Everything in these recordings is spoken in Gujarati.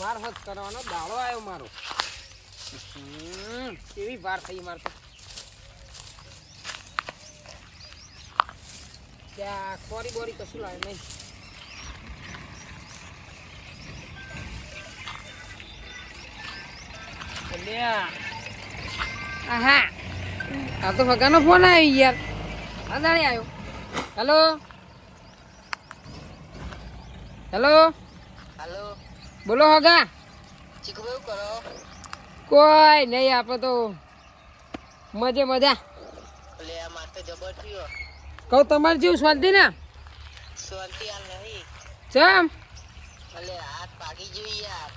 વાર હોત કરવાનો દાડો આવ્યો મારો. કેવી વાર થઈ મારે કોરી બોરી કશું લાવે નહીં. આ તો ભગાનો ફોન આવ્યો યાર. અદાણી આવ્યો. હેલો હેલો હાલો. બોલો હગા. ચીકુ ભાઈ કરો. કોઈ નહીં આપણે તો મજે મજા. એટલે આ માર તો જબર થયો. કહું તમારે જેવું શાંતિ ને? શાંતિ આ નહીં. ચમ? એટલે હાથ પાકી જોઈ યાર.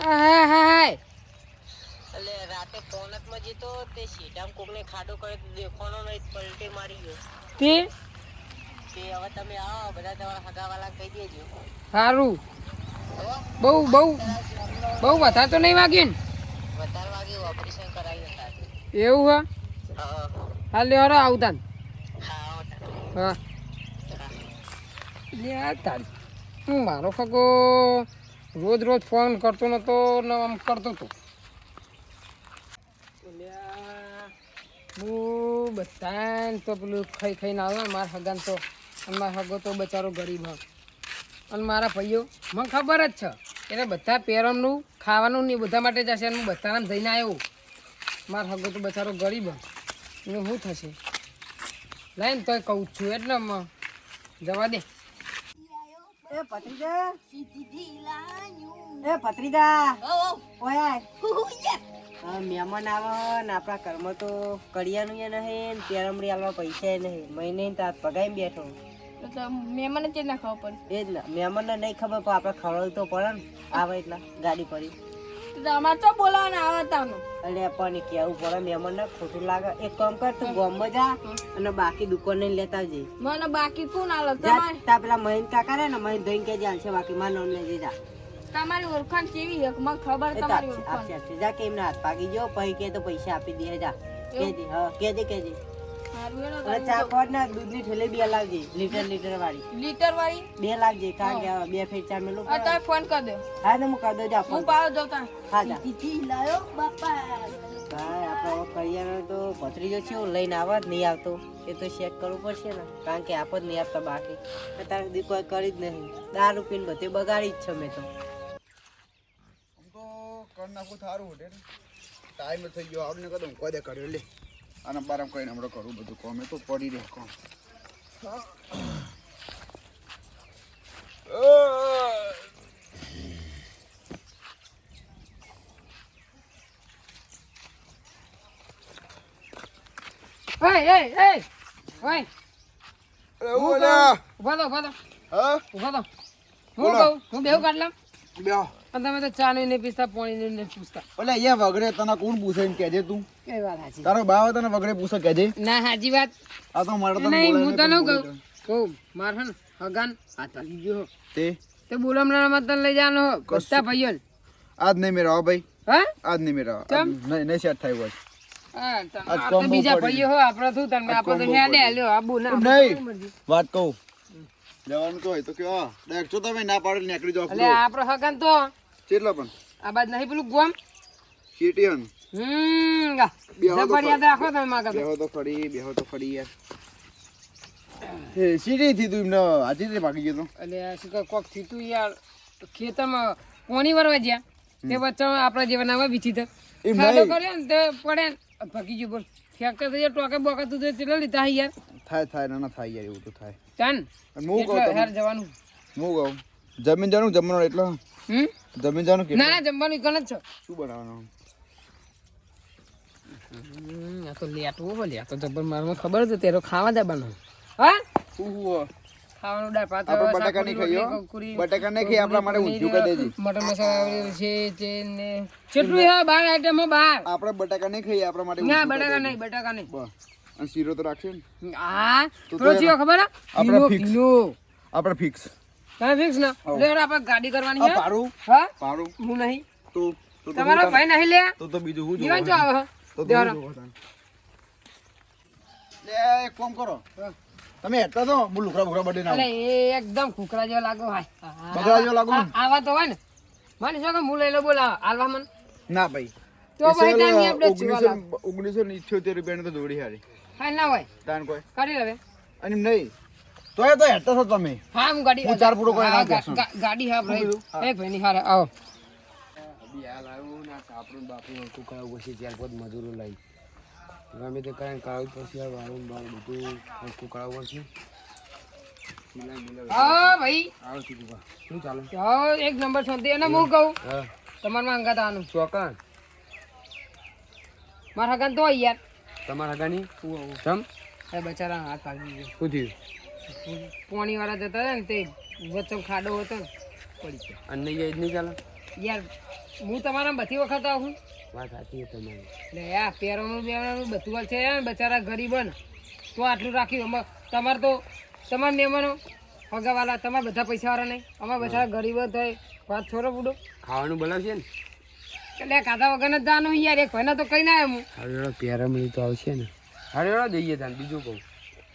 હા હા હા એટલે રાતે પોનકમાં જતો તે સીધામ કોકને ખાડો કરે તો દેખવાનો નહીં પલટી મારી ગયો. તે? તે હવે તમે આવો બધા તમારા હગાવાલા કહી દેજો. સારું? બહુ બહુ બહુ વધારે તો નહીં વાગ્યું હતા. ને એવું હા? હા. હાલ લ્યો આવતા ને. હા. લે તારી. હું મારો ખગો રોજ રોજ ફોન કરતો નતો ને આમ કરતો હતો હું બધાને તો પેલું ખાઈ ખાઈને આવ્યો આવે મારા હગાને તો મારા હગો તો બચારો ગરીબ હ અને મારા ભાઈઓ, મને ખબર જ છે. એટલે બધા પેરમનું ખાવાનું ને બધા માટે જશે અને હું બધાને જઈને આવ્યો. મારો હગો તો બચારો ગરીબ એનું શું થશે? લઈને તોય કહું છું, એટલે જવા દે. એ ભત્રીજા. એ ભત્રીજા. ઓય મહેમાન ને આપણા કર્મ તો કડિયાનું નહીં પેરમડી આલવા પૈસા નહીં. મહિને તાર પગાઈ બેઠો. મહેમાન જ ના ખબર એ જ ને મહેમાનને નહીં ખબર પણ આપણે ખવડાવવું તો પડે ને. આવે એટલા ગાડી પડી. તમારે તો બોલાવાના આવે તાનો એટલે પણ કેવું પડે મહેમાનને ખોટું લાગે. એક કામ કર તું બોમ્બ જા અને બાકી દુકાને લેતા જઈ. મને બાકી કોણ આલો તમારે તા પેલા મહિન કાકા રે ને મહિન ધોઈને કે છે બાકી માં નોન લઈ જા. તમારી ઓળખાણ કેવી છે? મને ખબર તમારી ઓળખાણ. જા કે એમને હાથ પાકી ગયો પછી કે તો પૈસા આપી દે જા. કેજે હા કેજે કેજે. ચા કોટ ને દૂધની થેલી બે લાવજે લીટર લીટર વાળી લીટર વાળી બે લાવજે કારણ કે બે ફેર ચા મેલું પડે. ફોન કરી દો. હા તો હું કરી દઉં જા હું ફોન. પાવ જતા હા જા. લાયો બાપા. હા આપણે કરિયાણો તો ભત્રીજો છે એવું લઈને આવવા જ નહીં આવતો. એ તો ચેક કરવું પડશે ને. કારણ કે આપ જ નહીં આપતા બાકી. અત્યાર સુધી કરી જ નહીં. દારૂ પીને બધે બગાડી જ છે મેં તો. નાખું થારું ટાઈમ થઈ ગયો આવને કદમ કોઈ દે કર્યો લે. આના બારામાં કહીને હમણાં કરું બધું કોમ તો પડી રહે કોમ ઊભા થો ઊભા હા? ઊભા હું બોલો. કાઢ લામ બેહું. તમે તો ચા નહીં પીસતા પાણી નહીં પૂછતા. ઓલે અહીંયા વગડે તને કોણ પૂછે એમ કહેજે તું? કઈ વાત સાચી તારો ભાવ તને વગડે પૂછે કહેજે. ના સાચી વાત. આ તો મારે તને નહીં હું તને કહું. કહું માર હે ને હાથ વાગી ગયો. તે? તે બોલમણામાં તને લઈ જવાનો બધા ભાઈઓ આજ નહીં મેરા હો ભાઈ. હા? આજ નહીં મેરા નહીં નહીં સેટ થાય હોય. તો બહુ બીજા પડી. ભાઈઓ હો આપણે શું તને આપણે તો હેડે પડી. આબુ ના. નહીં. વાત કહું. જવાનું કહો તો કે હા. તમે ના પાડે નીકળી જાવ એટલે આપણે હગાન તો કેટલા પણ? આ બાદ નહીં પેલું ગોમ? સીટીયન હમ ગા. બેહો તો જબર યાદ રાખો તમે માગા. બેહો તો ખરી બેહો તો ખરી યાર. હે સીટી થી તું એમને? આજે તે ભાગી ગયો એટલે શું કોકથી તું યાર? ખેતરમાં પોણી વરવા જ્યાં? તે વચ્ચે આપણા જેવા નાવા વિચિત્ર એ ખાડો. કર્યો ને તે પડે ભાગી ગયું બોલ. ફેક્ટર થઈ જાય ટોકે બોકા તું તો કેટલા લીધા યાર. થાય થાય ના ના થાય યાર એવું તો થાય. ચાન હું કહું હેર જવાનું. હું કહું જમીન જાનું જમવાનું એટલો? હમ? જાનું ના ના જમવાનું ઈકન જ છે. શું બનાવવાનું? આ તો લેટવું બોલે આ તો જબર મારમાં ખબર હતી તેરો ખાવા જવાનો હા? શું શું ખાવાનું દાળ ભાત આપણે બટાકા નહીં રોટલી, ખાઈએ હો. કકુરી, બટાકા નહીં ખાઈએ, આપણા માટે ઊંધિયું કરી દેજે. મટર મસાલા છે છે ને કેટલું હે બાર આઈટમો બાર. આપણે બટાકા નહીં ખાઈએ આપણા માટે ના બટાકા નહીં બટાકા નહીં. અને શીરો તો રાખશે ને? હા? તો થોડો તો ચિયો ખબર આપણે કિલો આપણે ફિક્સ તમે ફિક્સ ના? લે આપણે ગાડી કરવાની છે પારું હા? પારું હું નહીં. તો તમારો ભાઈ નહીં લે? તો તો બીજું હું જીવન. જો આવે તો. લે એક કામ કરો. તમે એટલા તો હું લુકડા બુકડા બદલી ના અરે એકદમ કુકરા જેવો લાગો હાય બગડા જેવો લાગો આવા તો હોય ને. મને શું કે હું લઈ લો બોલા આલવા મન. ના ભાઈ. તો ભાઈ ટાઈમ આપણે ઓગણીસો જીવા રૂપિયા ઓગણીસો ને ઇઠ્યોતેર રૂપિયાની તો દોડી હારી. હા ના હોય. તાન કોઈ? કરી લેવે અને નહીં. તો એ તો હેડતા છો તમે. હા હું ગાડી હું ચાર ફૂટો કરી નાખું ગાડી હા ભાઈ. એક ભાઈ ની હારે આવો હાલ આવ્યું ના આ કાપડું બાપડું હરખું કરાવવું પડશે ત્યાર પછી મજૂરો લઈ. ગમે તે કરીને કરાવવું પછી આ વારું બાર બધું હરખું કરાવવું પડશે હા ભાઈ. આવો ચીકુભા શું ચાલે? હા એક નંબર શાંતિ. અને હું કહું તમારમાં માં અંગાત આનું. ચોકન મારા હગાન તો હોય યાર. તમારા હગાની તમ એ બચારા હાથ ભાગી ગયો. શું થયું? પોણી વાળા જતા હતા ને તે વચ્ચે ખાડો હતો ને પડી ગયો. અને જાય નહીં ચાલે? યાર હું તમારા બધી વખત આવું? વાત સાચી તમારી. એટલે યાર પહેરવાનું બેવાનું બધું હાલ છે યાર બચારા ગરીબ ને તો આટલું રાખ્યું તમારે તો તમારા મહેમાનો પગાવાલા તમારે બધા પૈસાવાળા નહીં. અમારે બધા ગરીબ થાય વાત છોડો બુડો. ખાવાનું બોલાવશે ને? એટલે કાધા વગર જ જવાનું યાર એક ભાઈને તો કઈ ના આવ્યો હું હારે એડો પહેરામણી તો આવશે ને. હારે જઈએ તાન બીજું કહું.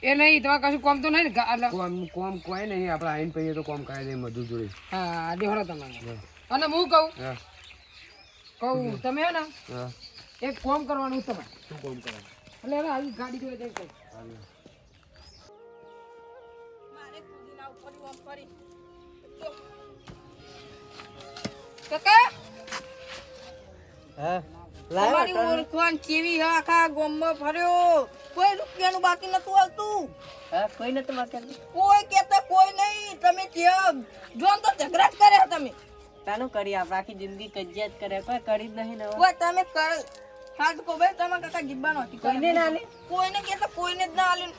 એ નહીં તમારે કશું કોમ તો નહીં એટલે કોમ કોમ કોઈ નહીં આપણે આઈન પઈએ તો કોમ કરાવી દઈએ મજૂર જોડે. હા દેખડો તમારે. અને હું કહું? કહું તમે હે ને? એક કોમ કરવાનું તમારે. શું કોમ કરવાનું? એટલે હવે આવી ગાડી જોઈ દઈ કહું કાકા? હા? તમારી ઓળખાણ કેવી? હે આખા ગામમાં ફર્યો. કોઈ રૂપિયાનું બાકી નતું આવતું. હા કોઈ નતું બાકી કોઈ કેતા કોઈ નહીં. તમે કેમ? જોન તો ઝઘડા જ કર્યા તમે. તાનું કરી આપ આખી જિંદગી કજિયાત કરે કોઈ કરી જ નહીં ને હવે. તમે કર. હાથ કો ભાઈ તમે કાકા જીબ્બાનો હતી. કોઈને ના લે કોઈને કેતા કોઈને જ ના આલી.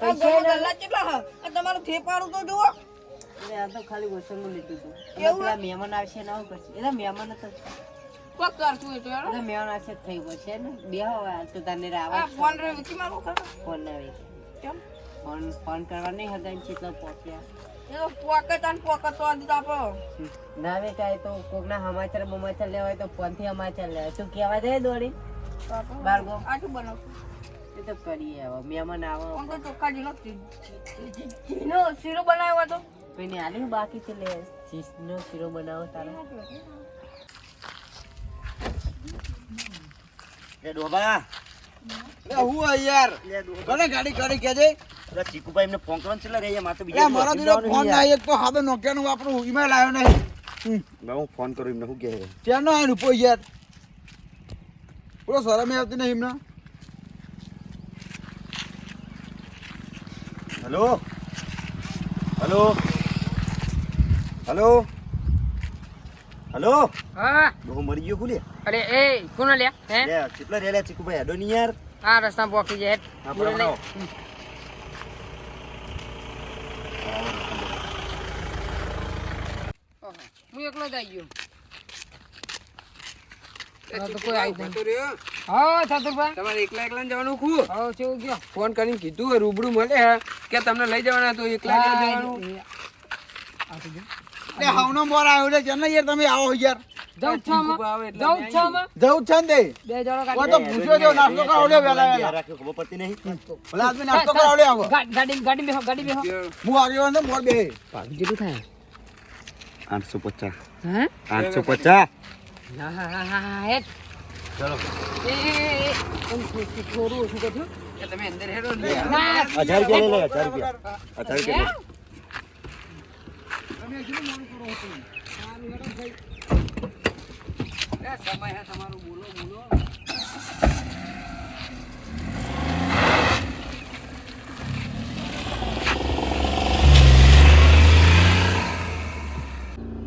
આ ગામમાં ગલ્લા કેટલા હા? આ તમારું થેપાડું તો જુઓ. આ તો ખાલી ઓછંગું લીધું હતું એવું? મહેમાન આવશે ને કરશે. એટલે મહેમાન તો કોક કરશું એટલે મહેમાન આવશે તો થઈ પડશે ને. બે હવે તો તને આવા ફોન રે વિકી મારું કરો ફોન ના વેચે. કેમ? ફોન ફોન કરવા નહીં હતા ને કેટલા પહોંચ્યા. એ તો પોકેટ અને પોકેટ તો આદી આપો. ના વેચાય તો કોકના સમાચાર બમાચાર લેવા હોય તો ફોનથી સમાચાર લેવાય. તું કેવા જાય દોડી. બારગો આટલું બનાવ એ તો કરીએ હવે. મહેમાન આવો. આમ તો ચોખ્ખા જીનો જીનો શીરો બનાવ્યો તો કોઈને આલ્યું બાકી છે લે. ચીઝનો શીરો બનાવો તારે. એ ડોબા એટલે હું યાર. કોને ગાડી કરી કેજે. પેલા ચીકુભાઈ એમને ફોન કરવાનું છે રે મારે તો બીજા મારા દીનો ફોન ના એક તો હાથે નોકિયાનું આપણું ઈમેલ આવ્યો નહીં. હમ. હું ફોન કરું એમને શું કહે ત્યાંનો આવ્યો રૂપો યાર. બોલો શરમે આવતી નહીં એમને? હેલો? હેલો? હેલો? હેલો? હા. બહુ મરી ગયો ખુલે અરે એ કોને લ્યા? હે? લે કેટલા રે લે ચીકુભાઈ હેડો નહીં યાર. આ રસ્તા પોકી જાય. ઓહો, હું એકલો જ આવી ગયો. હા, તો કોઈ આવી તો રહ્યો. હા સાતુરભાઈ તમારે એકલા એકલા ને જવાનું હા કેવું ગયો? ફોન કરીને કીધું રૂબરૂ મળે હે કે તમને લઈ જવાના તો એકલા જવાનું. મોર આવ્યો ને યાર તમે આવો યાર. આઠસો પચાસ આઠસો પચાસ તમે અંદર હેડો ને હજાર રૂપિયા લે હજાર રૂપિયા હજાર રૂપિયા સમય હે તમારું બોલો બોલો.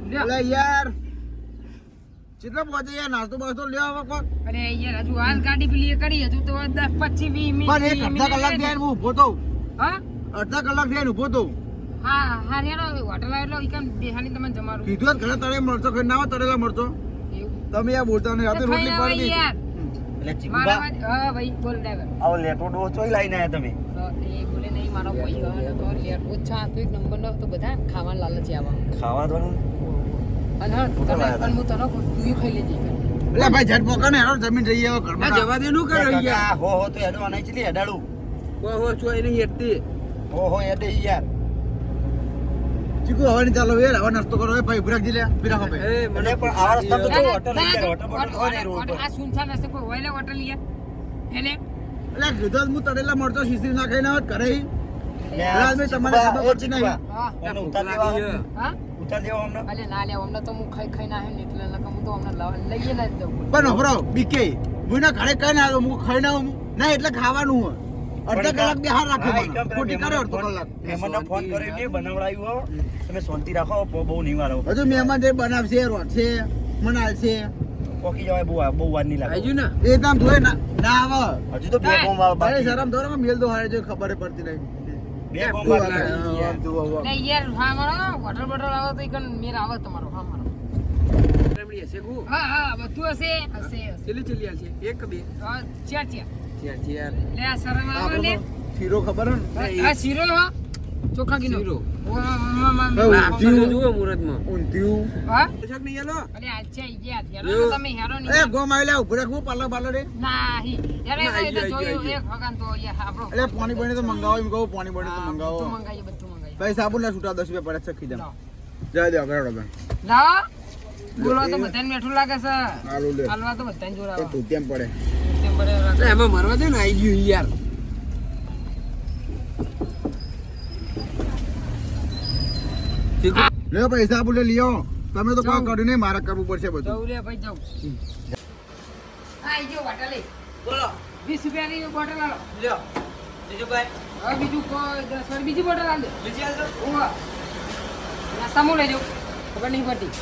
લ્યો. યાર કેટલા પહોંચે યાર? નાસ્તો બાસ્તો લ્યો આવો કોક. અરે યાર હજુ હાલ ગાડી પેલી કરી હજુ તો દસ પચીસ વીસ મિનિટ પણ એક અડધા કલાક થયા હું ઊભો તો હા? અડધા કલાક થયા ઊભો તો હા હા હેડો હોટલ આવેલો તમને જમાડું? કીધું જ તળે મળતો ખાઈ ના તળેલા મળતો તમે આ બોલતા નહીં રાતે રોટલી પાડી એટલે મારા હા ભાઈ બોલ ડ્રાઈવર આવો લેટો ડો ચોઈ લઈને આયા તમે. એ બોલે નહીં મારો ભાઈ તો લેટ ઓછા તો એક નંબર નો તો બધા ખાવા લાલચ આવા. ખાવા તો અને હા તને લાયા હું તને તું ખાઈ લેજે. એટલે ભાઈ જટ પકડ ને હેરો જમીન જઈએ આવો ઘરમાં. જવા દે નું કરો યાર કાકા, હો હો તો એડો અનાઈ ચલી હેડાડું. હો હો ચોઈ નહીં હેડતી. હો હો હેડે યાર. ચીકુ હવે નહીં ચાલો યાર હવે નાસ્તો કરો. એ ભાઈ ભૂરાકજી લે પી રાખો ભાઈ અરે પણ આવા રસ્તા તો જો હોટલ લઈ ના, હોટલ બોટલ હોય રોડ પર આ સુનસાન રસ્તે કોઈ હોય ને હોટલ યાર એને? એટલે કીધું હું તળેલા મળતો શીશી ના ખાઈને આવત ઘરે. મેં તમારે ખબર પડતી નહીં. હા. ઉતાર દેવા હા? ઉતાર દેવા અમને. અલે ના લે અમને તો હું ખાઈ ખાઈ ના ને એટલે હું તો અમને લાવ- લઈએ ના દઉં. પણ હભરો બીકે હું ના ઘરે કઈ ના આવ્યો હું ખાઈ ના હું ના એટલે ખાવાનું હોય. અડધા કલાક બિહાર રાખે હા, મને. એકદમ પેલા ખોટી કરે અડધો મહેમાનને કલાક ફોન- મહેમાનને ફોન કર્યો કે બનાવડાવ્યું હો તમે શાંતિ રાખો બહુ બહુ નહીં વાળો હજુ મહેમાન જે બનાવશે રોટશે મનાલશે પોકી જવાય બહુ બહુ વાર નહીં લાગે આવજો ને એ તામ ધોય ના ના આવે હજુ તો બે બોમ્બ આવે અરે બાકી શરમ ધોરો મેલ દો હારે જો ખબર પડતી નહીં બે બોમ્બ તું બાકી. આગળ, હા, તું આવો. ને યાર હા મારો વોટર બોટલ આવે તો ઈકન મેર આવે તમારો હા મારો રમણી હશે કુ હા હા બધું હશે હશે હશે ચલી ચલી આવશે એક કે બે હા, ચાર ચાર ચાર ચાર લે આ શરમ આવે લે. શીરો ખબર હે આ શીરો હા. ચોખા કિલો શીરો. પાણી બને તો મંગાવો એમ કહું પાણી બને તો મંગાવો. ભાઈ સાબુ ના છૂટા દસ રૂપિયા પડે ચખી જાવ. જય દેવ લાવો બોલો તો બધાને મેઠું લાગે છે. હાલવા તો બધાને જોડાવા. તું કેમ પડે. તેમ પડે એવું એટલે લાગે. એમાં મરવા દે ને આવી ગયું યાર. લે પૈસા બોલે લે લિયો. તમે તો કોઈ કર્યું નહીં મારે કરવું પડશે બધું. જવું રે ભાઈ જવું હા જો બોટલ બોલો. વીસ રૂપિયાની બોટલ આલો લ્યો. બીજું કઈ હવે બીજું કોઈ દસ વાળી બીજી બોટલ આલ બીજી આલજો ઓવા નાસ્તામાં લેજો ખબર નહીં પડતી.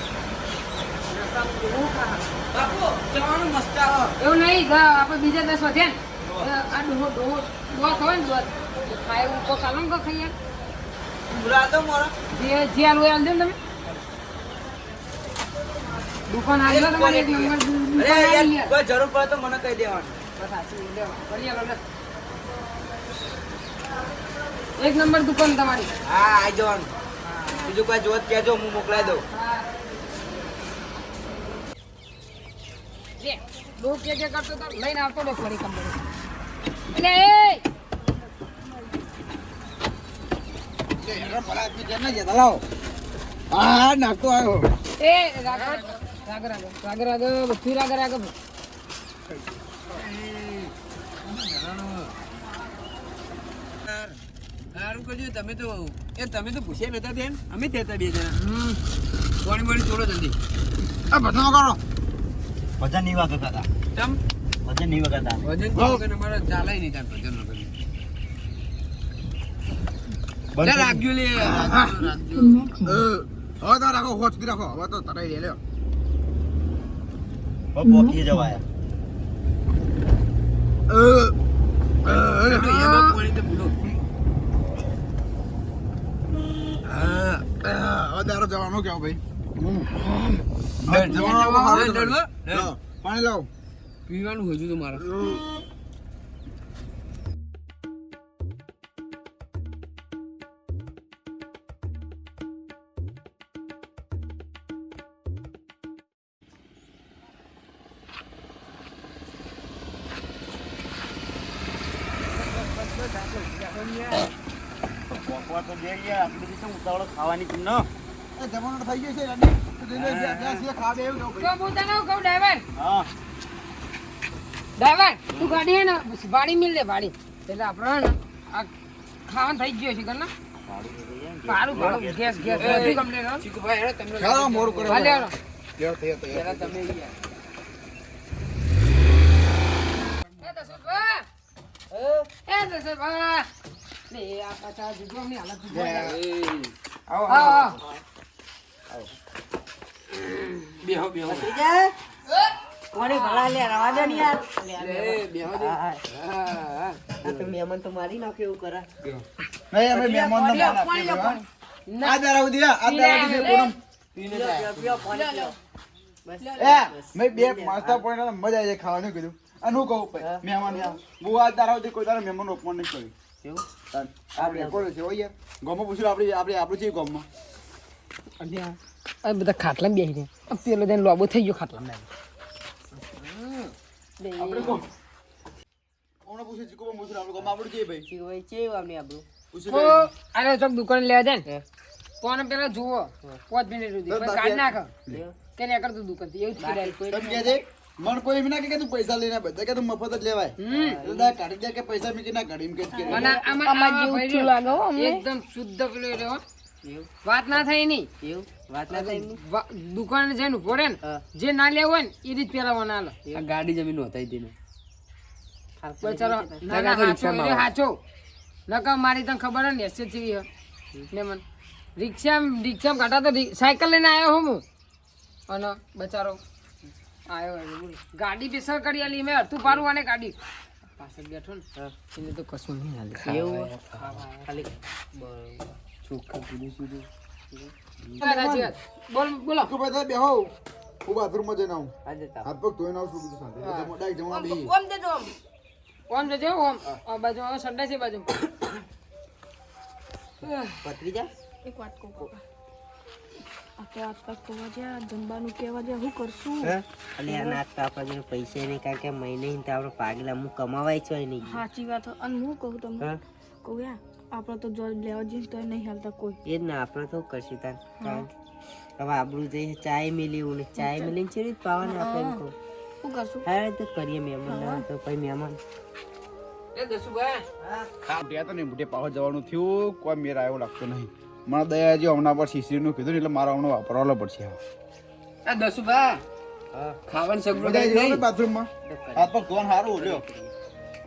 બાપુ એવું નહીં આપણે બીજા દસ વધ્યા ને. આ ડોહો ડોહો ડોહો ખવાય ને ડોહો. ખાય એવું કોઈ કાલમ ખાઈએ. જે જે આલુ એ ને તમે. દુકાન આવી ગયો તમારે એક નંબર અરે જરૂર પડે તો મને કહી દેવાનું. બસ. એક નંબર દુકાન તમારી. હા આવી જવાનું. બીજું કોઈ જોત કહેજો હું મોકલાઈ દઉં. ડોહ કે કે કરતો તો લઈને આવતો ડોહ ફરી કંપની એટલે એ! હા નાખતો આવ્યો. એ રાગ રાગ રાગ રાગ રાગ બધું રાગ રાગ સારું કરજો તમે તો એ તમે તો પૂછ્યા નતા તેમ અમે થયા હતા બે જણા. પાણી પાણી છોડો જલ્દી આ કરો. વજન નહીં વાગતા હતા તમ વજન નહીં વાગતા વજન તો વગર મારે ચાલે નહીં તાર ભજન વગર રાખ્યું રાખજો લે હવે તો રાખો હોચ સુધી રાખો હવે તો તરાઈ લે લ્યો પોકી જવાય જવાનો કેવો ભાઈ જવાનો પાણી લાવો. પીવાનું હજુ તો મારે તો દે યાર આટલી બધી ઉતાવળ ખાવાની કેમ ન થઈ ગયો છે. તો. તો હું તને કહું ડ્રાઈવર હા ડ્રાઈવર તું ગાડી હે ને વાડી મિલ દે વાડી એટલે આપણે ને આ ખાવાનું થઈ જ છે કર ને ભાડું ભાડું ગેસ ગેસ બધું કમ્પ્લીટ હો ચીકુભાઈ હેડો તમને ચાલો, મોડું કરો. હાલે હાલો લ્યો, તૈયાર, તૈયાર. પહેલા તમે એ દશરથભા! એ દશરથભા! લે, આ પાછા જુગમની હાલત લે. આવો આવો. બેહો બેહો. કોની ભલા લે રવા દે ને યાર. લે બેહો દે. હા, હા. આ તો મહેમાન તો મારી નાખ્યો એવું કરા. નહીં, અમે મહેમાનનો લ્યો, મારા આ દારા સુધી, હા, આ દારા સુધી લે, પૂનમ. પીઓ, પીઓ, પાણી. પીઓ. બસ એ, મેં બે માસ્તા પોઈન્ટ મજા આવી જાય ખાવાનું કીધું. અને હું કહું ભાઈ, મહેમાન બહુ આ સુધી કોઈ દારા મહેમાન ઓપન નહીં કર્યું એવું? તાન, રેકોર્ડ છે હોય યાર? ગામમાં પૂછ્યું આપણે આપણે આપણું છે આ બધા ખાટલા બેસી રહ્યા. પેલો જઈને લોબો થઈ ગયો ખાટલા. અરે ચોક દુકાન લેવા જાય ને ફોન પેલા જુઓ પાંચ મિનિટ સુધી. કાઢ નાખ. કે કરતું દુકાન એવું જ મન કોઈ એમ ના કે તું પૈસા લઈને બધા કે તું મફત જ લેવાય. હમ. એટલે કાઢી દે કે પૈસા મીકી ના કાઢી એમ કે આમાં એકદમ શુદ્ધ પેલો રહ્યો વાત ના થાય નહીં એવું? વાત ના થાય દુકાન જઈને ઊભો ને જે ના લેવું હોય ને એ રીત પહેરાવવાના હાલ. આ ગાડી જમીન હોતા તેને બચારો ના ના હાચો હાચો મારી તને ખબર હે ને એસે હે ને મન. રિક્ષા રિક્ષા કાઢા તો સાયકલ લઈને આવ્યો હું અને બચારો આવ્યો ગાડી બેસર કરી આલી મેં અડધું પારું ગાડી. પાછળ બેઠો ને એને તો કશું નહીં હાલે. એવું? ખાલી. બરોબર. ચોખ્ખા કીધું સીધું. બોલ બોલો. ભાઈ બેહો. હું બાથરૂમમાં જઈને આવું. હાથ પગ ધોઈને આવું છું બીજું શાંતિ. ડાયરેક્ટ જમવા બેહી. ઓમ દેજો ઓમ ઓમ જજો ઓમ. આ બાજુ આ સંડા છે બાજુ. ભત્રીજા? એક વાત કહું કાકા આ તો આજકાલ કહેવા જ્યાં જમવાનું કહેવા જ્યાં શું કરશું? અને આ આપણા પૈસા નહીં કારણ કે મહિને તો આપણે પાગલા હું કમાવાય છો નહીં. સાચી વાત અને હું કહું તમને કહું યાર આપણે તો જો લેવા જઈએ તો નહીં હાલતા કોઈ. એ જ ને આપણે તો કરશું તાર? હવે આપણું જઈ ચાય મિલી ને ચાય મિલી છે પાવાને આપણે એમ કહું. શું કરશું? હા તો કરીએ મહેમાન. ના તો પછી મહેમાન. જવાનું થયું કોઈ મેર આવ્યો લાગતો નહીં. મને દયા જે હમણાં પર કીધું ને એટલે મારા હમણાં વાપરવાનો પડશે દસુભા ખાવાનું સગવડ? ને બાથરૂમમાં. હાથ સારું લ્યો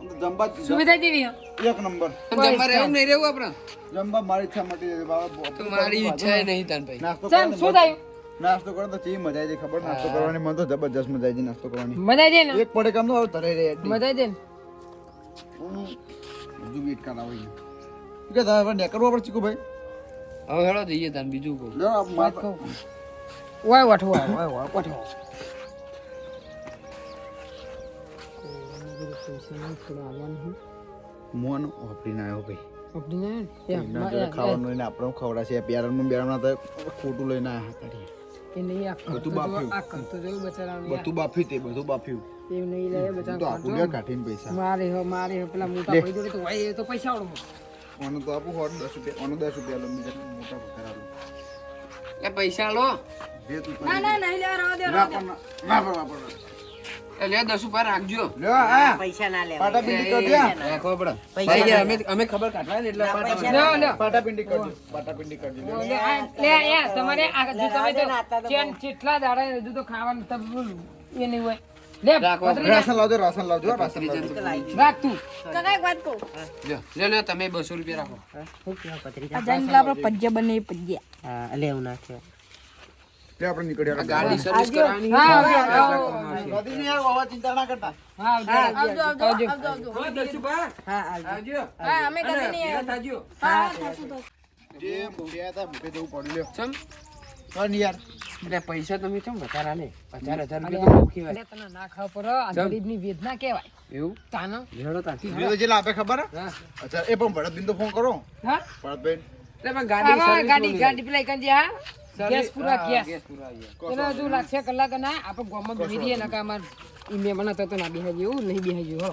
આમ તો જમવા જ- સુવિધા કેવી એક નંબર. જંબા રહેવું નહીં રહેવું આપણે. જંબા મારી ઈચ્છા મટી જાય બાબા તો મારી ઈચ્છા નહીં તન ભાઈ. નાસ્તો ચાલ શું થાય? નાસ્તો કરો તો ચી મજા આવી ખબર? નાસ્તો કરવાની મન તો જબરજસ્ત મજા આવી નાસ્તો કરવાની. મજા જાય ને? એક પડે કામ તો હવે તરે રે મજા જાય ને? બીજું વેટ કરાવે કે તારે નેકરવા પડે ચીકુ ભાઈ? હવે હેડો જઈએ તાન બીજું કહું ઓય આ વાઠો વાય વાય વાય વાય મોન ઓપરીને આવ્યો ભાઈ. ખાવાનું લઈને આપણે ખવડાશે પ્યારાનું બેરાનું તો ખોટું લઈને આવ્યા હતા એ નહીં આ કરતો બધું બાફ્યું. આ કરતો જોયું બચારાનું યાર. બધું બાફ્યું તે બધું બાફ્યું. એવું નહીં લે તો આપું લે કાઢીને પૈસા. મારે હો મારે હો પેલા મોટા ભાઈ જોડે તો હોય એ તો પૈસા આવડો ઓનું તો આપું હોટ દસ રૂપિયા ઓનું દસ રૂપિયા લો બીજા મોટા આલું એ પૈસા લો. ના ના નહીં લેવા રહેવા દે ના પણ ના પણ. લે દસુભા રાખજો. લ્યો આ. પૈસા ના લેવા. પાટા પિંડી કરી દે પડે. પૈસા અમે અમે ખબર કાઢવા ને એટલે પાટા લ્યો લ્યો પાટા પિંડી કરજો પાટા કરજો. લે આ તમારે આ હજુ તમે તો ચેન કેટલા દાડા હજુ તો ખાવાનું તમે એ નહીં હોય. લે રાશન લાવજો રાશન લાવજો રાશન લાવજો. રાખ તું. કાકા એક વાત કહું? લ્યો લે. લે તમે બસો રૂપિયા રાખો. પજ્યા આ પેલા આપણે બને પજ્જા હા અલે એવું ના લે આપણે નીકળ્યા ગાડી સર્વિસ કરાવવાની હા આવજો, આવજો. ચિંતા ના કરતા. હા આવજો, આવજો, આવજો. આવજો આવજો. આવજો. આવજો. હા આવજો. આવજો. હા અમે કદી નહીં આવ્યા. હા જે મોઢે હતા મોઢે જવું પડ્યું લ્યો. ચમ. કોણ યાર. એટલે પૈસા તમે કેમ વધારા લે પચાસ હજાર રૂપિયા તો બહુ કહેવાય. તને ના ખાવ પર આ ગરીબની વેદના કહેવાય. એવું? તાનો? લેડો તાન એ જે આપે ખબર? હા. અચ્છા એ પણ ભરતબેન તો ફોન કરો. હા? ભરતબેન. એટલે પણ ગાડી સર્વિસ ગાડી ગાડી પેલા એકંજી હા. ગેસ પૂરા ગેસ. ગયા. હજુ લાગશે કલાક ના આપણે ગામમાં બેસી રહીએ નકા અમાર ઈ મહેમાન તો ના બેહાઈ એવું નહીં બેહાઈ હો.